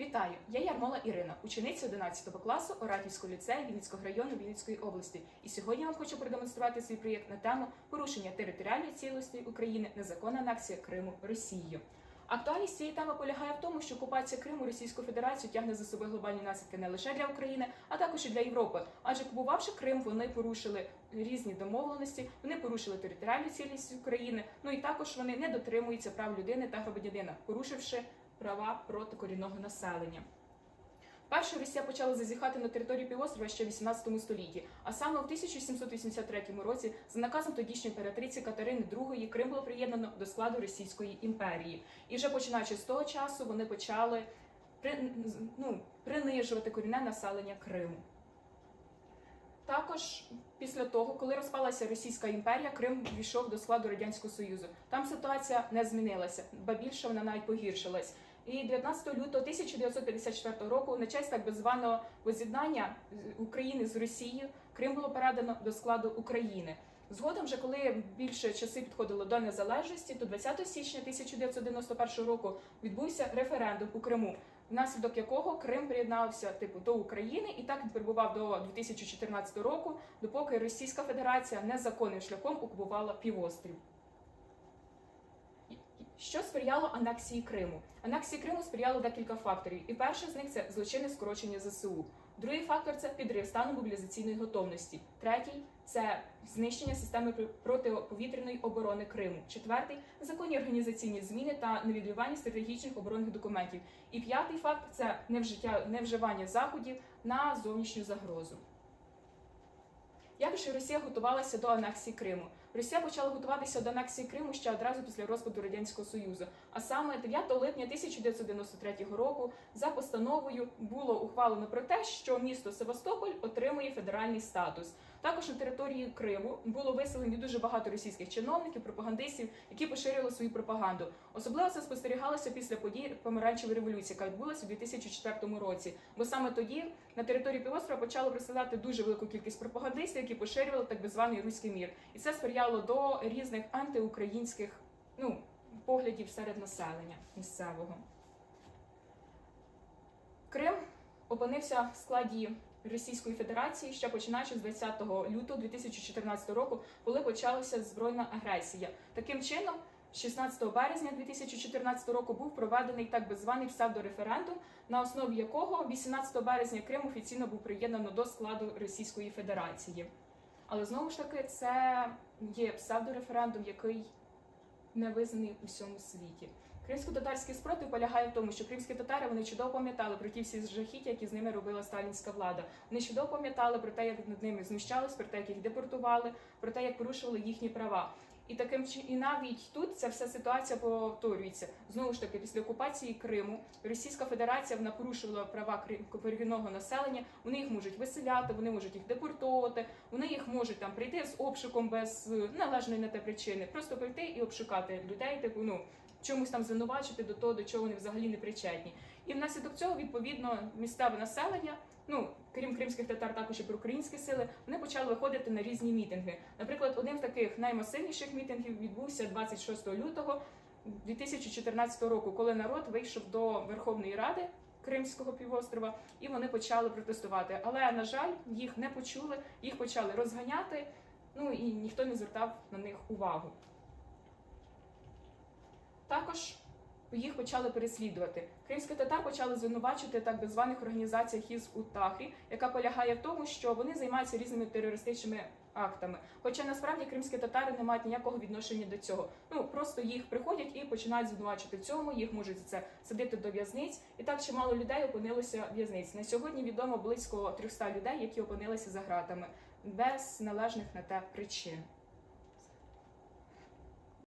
Вітаю! Я Ярмола Ірина, учениця 11 класу Оратівського ліцею Вінницького району Вінницької області. І сьогодні я вам хочу продемонструвати свій проєкт на тему порушення територіальної цілісності України, незаконна анексія Криму Росією. Актуальність цієї теми полягає в тому, що окупація Криму Російською Федерацією тягне за собою глобальні наслідки не лише для України, а також і для Європи. Адже купувавши Крим, вони порушили різні домовленості, вони порушили територіальну цілісність України. Ну і також вони не дотримуються прав людини та громадянина, порушивши права проти корінного населення. Перше Росія почала зазіхати на територію півострова ще в 18 столітті, а саме в 1783 році за наказом тодішньої імператриці Катерини II Крим було приєднано до складу Російської імперії. І вже починаючи з того часу вони почали при, ну, принижувати корінне населення Криму. Також після того, коли розпалася Російська імперія, Крим війшов до складу Радянського Союзу. Там ситуація не змінилася, ба більше вона навіть погіршилась. І 19 лютого 1954 року, на честь так би званого воз'єднання України з Росією, Крим було передано до складу України. Згодом, вже коли більше часи підходило до незалежності, то 20 січня 1991 року відбувся референдум у Криму, внаслідок якого Крим приєднався типу до України і так він перебував до 2014 року, допоки Російська Федерація незаконним шляхом окупувала півострів. Що сприяло анексії Криму? Анексії Криму сприяло декілька факторів, і перший з них це злочинне скорочення ЗСУ. Другий фактор це підрив стану мобілізаційної готовності. Третій це знищення системи протиповітряної оборони Криму. Четвертий законні організаційні зміни та невідлювання стратегічних оборонних документів. І п'ятий факт це невжиття невживання заходів на зовнішню загрозу. Як же Росія готувалася до анексії Криму? Росія почала готуватися до анексії Криму ще одразу після розпаду радянського союзу. А саме 9 липня 1993 року за постановою було ухвалено про те, що місто Севастополь отримує федеральний статус. Також на території Криму було виселені дуже багато російських чиновників, пропагандистів, які поширювали свою пропаганду. Особливо це спостерігалося після подій помаранчевої революції, яка відбулася у 2004 році. Бо саме тоді на території півострова почало присилати дуже велику кількість пропагандистів, які поширювали так званий руський мір, і це сприяло до різних антиукраїнських ну поглядів серед населення місцевого. Крим опинився в складі Російської Федерації ще починаючи з 20 лютого 2014 року, коли почалася збройна агресія. Таким чином, 16 березня 2014 року був проведений так званий псевдореферендум, на основі якого 18 березня Крим офіційно був приєднано до складу Російської Федерації. Але знову ж таки, це є псевдореферендум, який не визнаний у всьому світі. Кримсько-татарський спротив полягає в тому, що кримські татари вони чудово пам'ятали про ті всі жахіття, які з ними робила сталінська влада. Вони чудово пам'ятали про те, як над ними знущались, про те, як їх депортували, про те, як порушували їхні права. І таким і навіть тут ця вся ситуація повторюється знову ж таки після окупації Криму. Російська Федерація вона порушувала права корінного населення. Вони їх можуть виселяти, вони можуть їх депортовувати, вони їх можуть там прийти з обшуком без належної на те причини, просто прийти і обшукати людей, типу ну чомусь там звинувачити до того, до чого вони взагалі не причетні. І внаслідок цього відповідно місцеве населення. Ну, крім кримських татар, також і проукраїнські сили, вони почали виходити на різні мітинги. Наприклад, один з таких наймасивніших мітингів відбувся 26 лютого 2014 року, коли народ вийшов до Верховної Ради Кримського півострова, і вони почали протестувати. Але на жаль, їх не почули, їх почали розганяти. Ну і ніхто не звертав на них увагу. Також їх почали переслідувати. Кримські татар почали звинувачити так би званих організаціях із Утахрі, яка полягає в тому, що вони займаються різними терористичними актами. Хоча насправді кримські татари не мають ніякого відношення до цього. Ну просто їх приходять і починають звинувачити в цьому. Їх можуть за це садити до в'язниць, і так чимало людей опинилося в в'язниці. На сьогодні відомо близько 300 людей, які опинилися за ґратами без належних на те причин.